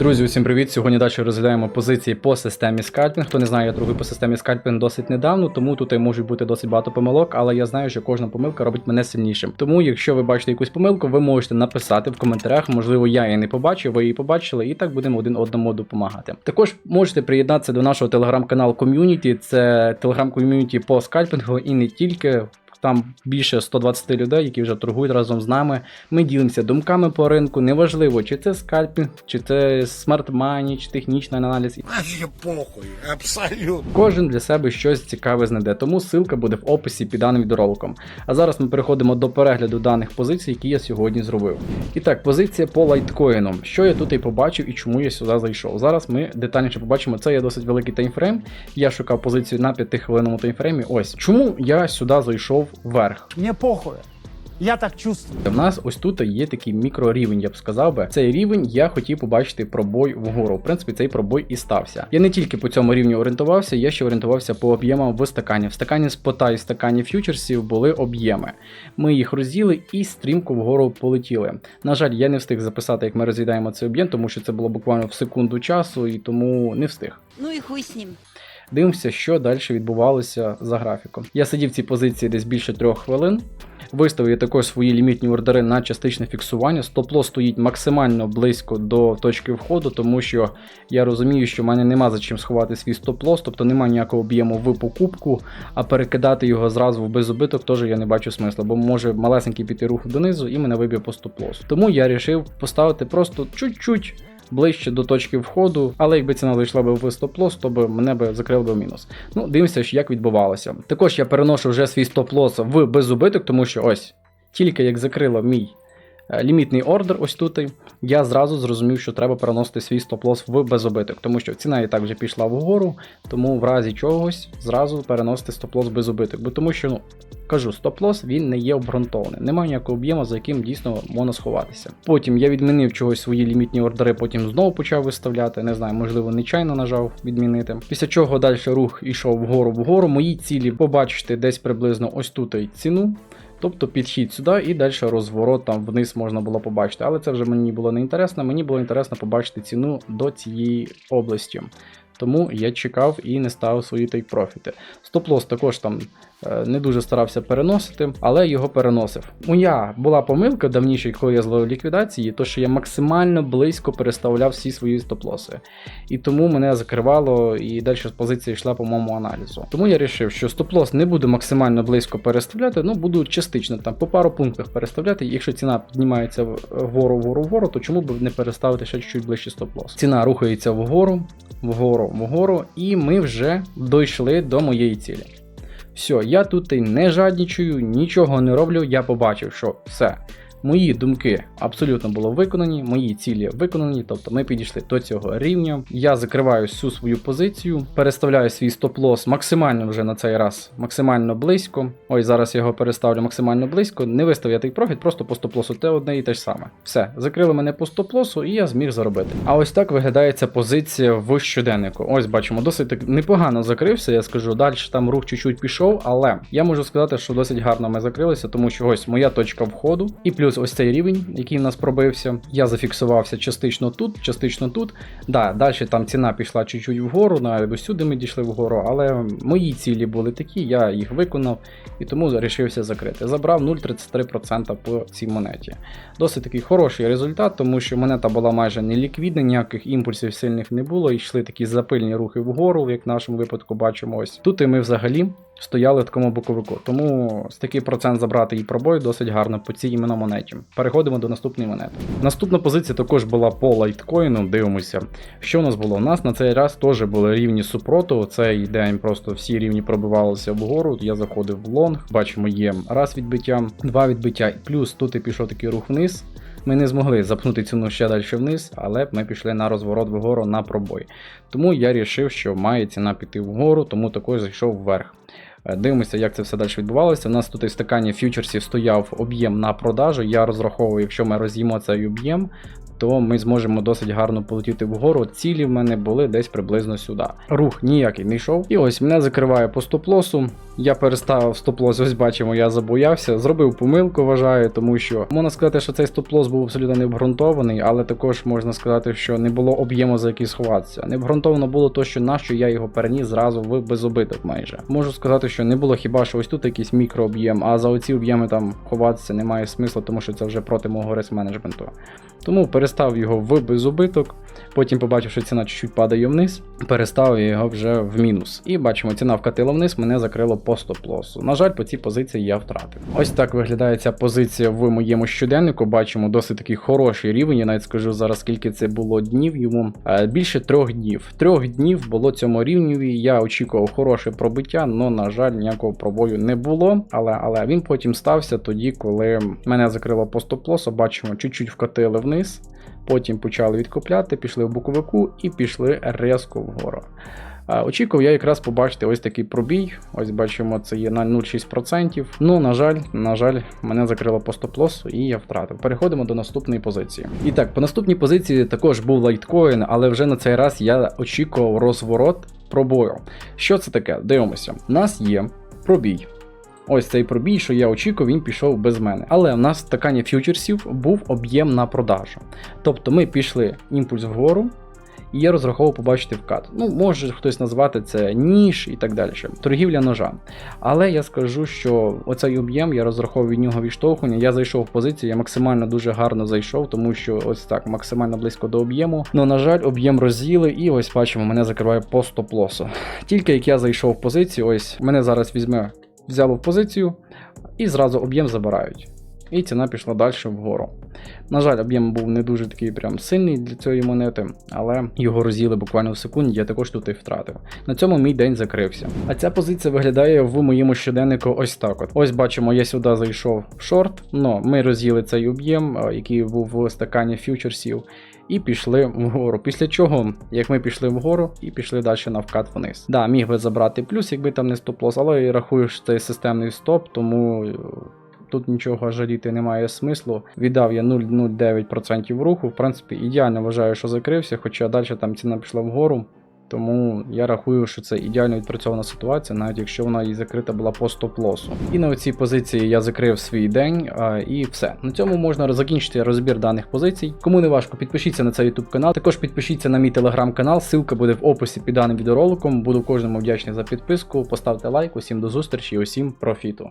Друзі, усім привіт! Сьогодні далі розглядаємо позиції по системі скальпінг. Хто не знає, я торгую по системі скальпінг досить недавно, тому тут можуть бути досить багато помилок, але я знаю, що кожна помилка робить мене сильнішим. Тому, якщо ви бачите якусь помилку, ви можете написати в коментарях. Можливо, я її не побачив, ви її побачили, і так будемо один одному допомагати. Також можете приєднатися до нашого телеграм-каналу ком'юніті. Це телеграм-ком'юніті по скальпінгу і не тільки. Там більше 120 людей, які вже торгують разом з нами. Ми ділимося думками по ринку. Неважливо, чи це скальпінг, чи це смарт-мані, чи технічний аналіз. Вообще похуй, абсолютно. Кожен для себе щось цікаве знайде, тому ссылка буде в описі під даним відеороликом. А зараз ми переходимо до перегляду даних позицій, які я сьогодні зробив. І так, позиція по лайткоїну. Що я тут і побачив і чому я сюди зайшов. Зараз ми детальніше побачимо. Це є досить великий таймфрейм. Я шукав позицію на 5 хвилинному таймфреймі. Ось чому я сюди зайшов вверх. Мне похуй. Я так чувствую. В нас ось тут є такий мікрорівень, я б сказав би. Цей рівень я хотів побачити пробой вгору. В принципі, цей пробой і стався. Я не тільки по цьому рівню орієнтувався, я ще орієнтувався по об'ємам в стакані. В стакані спота і в стакані ф'ючерсів були об'єми. Ми їх розділи і стрімко вгору полетіли. На жаль, я не встиг записати, як ми розглядаємо цей об'єм, тому що це було буквально в секунду часу, і тому не встиг. Ну і хуй з ним. Дивимося, що далі відбувалося за графіком. Я сидів в цій позиції десь більше трьох хвилин. Виставив я також свої лімітні ордери на частичне фіксування. Стоп-лос стоїть максимально близько до точки входу, тому що я розумію, що в мене нема за чим сховати свій стоп-лос, тобто немає ніякого об'єму в покупку, а перекидати його зразу в безубиток теж я не бачу смисла, бо може малесенький піти рух донизу і мене виб'є по стоп-лосу. Тому я вирішив поставити просто чуть-чуть ближче до точки входу, але якби ціна зайшла б в стоп-лос, то б мене б закрили би в мінус. Ну, дивимося, як відбувалося. Також я переношу вже свій стоп-лос в безубиток, тому що ось тільки як закрило мій лімітний ордер, ось тут, я зразу зрозумів, що треба переносити свій стоп-лос в безубиток, тому що ціна і так вже пішла вгору, тому в разі чогось зразу переносити стоп-лос в безубиток. Бо тому що, ну. Кажу, стоп-лос він не є обґрунтований, немає ніякого об'єму, за яким дійсно можна сховатися. Потім я відмінив чогось свої лімітні ордери, потім знову почав виставляти. Не знаю, можливо, нечайно нажав відмінити. Після чого далі рух ішов вгору вгору. Мої цілі побачити десь приблизно ось тут ціну. Тобто підхід сюди і далі розворот там вниз можна було побачити. Але це вже мені було не інтересно. Мені було інтересно побачити ціну до цієї області. Тому я чекав і не ставив свої тейк-профіти. Стоп-лос також там не дуже старався переносити, але його переносив. Моя була помилка давніше, коли я зловив ліквідації, то що я максимально близько переставляв всі свої стоп-лоси. І тому мене закривало і далі позиція йшла по моєму аналізу. Тому я вирішив, що стоп-лос не буду максимально близько переставляти, ну буду частично там по пару пунктах переставляти. Якщо ціна піднімається вгору, вгору, вгору, то чому б не переставити ще чуть ближче стоп-лос? Ціна рухається вгору, вгору, вгору, і ми вже дійшли до моєї цілі. Все, я тут і не жаднічую, нічого не роблю. Я побачив, що все. Мої думки абсолютно було виконані, мої цілі виконані, тобто ми підійшли до цього рівня. Я закриваю всю свою позицію, переставляю свій стоп-лос максимально вже на цей раз, максимально близько. Ой, зараз я його переставлю максимально близько. Не виставив я той профіт, просто по стоп-лосу те одне і те ж саме. Все, закрили мене по стоп-лосу, і я зміг заробити. А ось так виглядає ця позиція в щоденнику. Ось бачимо, досить непогано закрився. Я скажу, далі там рух чуть-чуть пішов, але я можу сказати, що досить гарно ми закрилися, тому що ось моя точка входу, і плюс ось цей рівень, який в нас пробився. Я зафіксувався частично тут, частично тут. Да, далі там ціна пішла чуть-чуть вгору, навіть усюди ми дійшли вгору, але мої цілі були такі, я їх виконав і тому вирішився закрити. Забрав 0,33% по цій монеті. Досить такий хороший результат, тому що монета була майже не ліквідна, ніяких імпульсів сильних не було. Йшли такі запильні рухи вгору, як в нашому випадку бачимо ось. Тут і ми взагалі стояли такому боковику. Тому з такий процент забрати і пробой досить гарно по цій іменно монеті. Переходимо до наступної монети. Наступна позиція також була по лайткоїну. Дивимося, що у нас було. У нас на цей раз теж були рівні супроту. Цей день просто всі рівні пробивалися вгору. Я заходив в лонг. Бачимо, є раз відбиття, два відбиття, плюс тут і пішов такий рух вниз. Ми не змогли запнути ціну ще далі вниз, але ми пішли на розворот вгору на пробой. Тому я вирішив, що має ціна піти вгору, тому також зайшов вверх. Е, Дивимося, як це все далі відбувалося. У нас тут і в стакані фьючерсів стояв об'єм на продажу. Я розраховую, якщо ми роз'їмо цей об'єм, то ми зможемо досить гарно полетіти вгору. Цілі в мене були десь приблизно сюди. Рух ніякий не йшов. І ось мене закриває по стоп-лосу. Я переставив стоп-лос, ось бачимо, я забоявся. Зробив помилку, вважаю, тому що можна сказати, що цей стоп-лос був абсолютно не обґрунтований, але також можна сказати, що не було об'єму за який сховатися. Не обґрунтовано було то, що нащо я його переніс зразу в безобиток майже. Можу сказати, що не було хіба що ось тут якийсь мікрооб'єм, а за оці об'єми там ховатися немає смислу, тому що це вже проти мого рейс-менеджменту. Тому перестав його в безубиток. Потім побачив, що ціна чуть-чуть падає вниз, переставив його вже в мінус. І бачимо, ціна вкатила вниз, мене закрило по стоп-лосу. На жаль, по цій позиції я втратив. Ось так виглядає ця позиція в моєму щоденнику. Бачимо досить такий хороший рівень. Я навіть скажу зараз, скільки це було днів йому. Е, Більше трьох днів. Трьох днів було цьому рівневі. Я очікував хороше пробиття, але, на жаль, ніякого пробою не було. Але, але він потім стався тоді, коли мене закрило по стоп-лосу. Бачимо, чуть-чуть вкатили вниз. Потім почали відкупляти, пішли в боковику і пішли резко вгору. Очікував я якраз побачити ось такий пробій. Ось бачимо, це є на 0,6%. Ну, на жаль, на жаль, мене закрило по стоп-лосу і я втратив. Переходимо до наступної позиції. І так, по наступній позиції також був лайткоін, але вже на цей раз я очікував розворот пробою. Що це таке? Дивимося. У нас є пробій. Ось цей пробій, що я очікував, він пішов без мене. Але в нас в стакані фьючерсів був об'єм на продажу. Тобто ми пішли імпульс вгору, і я розраховував побачити вкат. Ну, може хтось назвати це ніж і так далі. Торгівля ножа. Але я скажу, що оцей об'єм я розраховував від нього відштовхування. Я зайшов в позицію, я максимально дуже гарно зайшов, тому що ось так, максимально близько до об'єму. Ну, на жаль, об'єм розділи, і ось бачимо, мене закриває по стоп-лосу. Тільки як я зайшов в позицію, ось мене зараз візьме, взяло в позицію, і зразу об'єм забирають. І ціна пішла далі вгору. На жаль, об'єм був не дуже такий прям сильний для цієї монети, але його роз'їли буквально в секунді, я також тут і втратив. На цьому мій день закрився. А ця позиція виглядає в моєму щоденнику ось так. от. Ось бачимо, я сюди зайшов в шорт, но ми роз'їли цей об'єм, який був в стакані фьючерсів. І пішли вгору. Після чого, як ми пішли вгору, і пішли далі на вкат вниз. Да, міг би забрати плюс, якби там не стоп-лос, але я рахую, що це системний стоп, тому е, тут нічого жаліти немає смислу. Віддав я 0,09% руху. В принципі, ідеально вважаю, що закрився, хоча далі там ціна пішла вгору. Тому я рахую, що це ідеально відпрацьована ситуація, навіть якщо вона і закрита була по стоп-лосу. І на цій позиції я закрив свій день, і все. На цьому можна закінчити розбір даних позицій. Кому не важко, підпишіться на цей YouTube канал. Також підпишіться на мій телеграм-канал. Ссылка буде в описі під даним відеороликом. Буду кожному вдячний за підписку. Поставте лайк. Усім до зустрічі і усім профіту.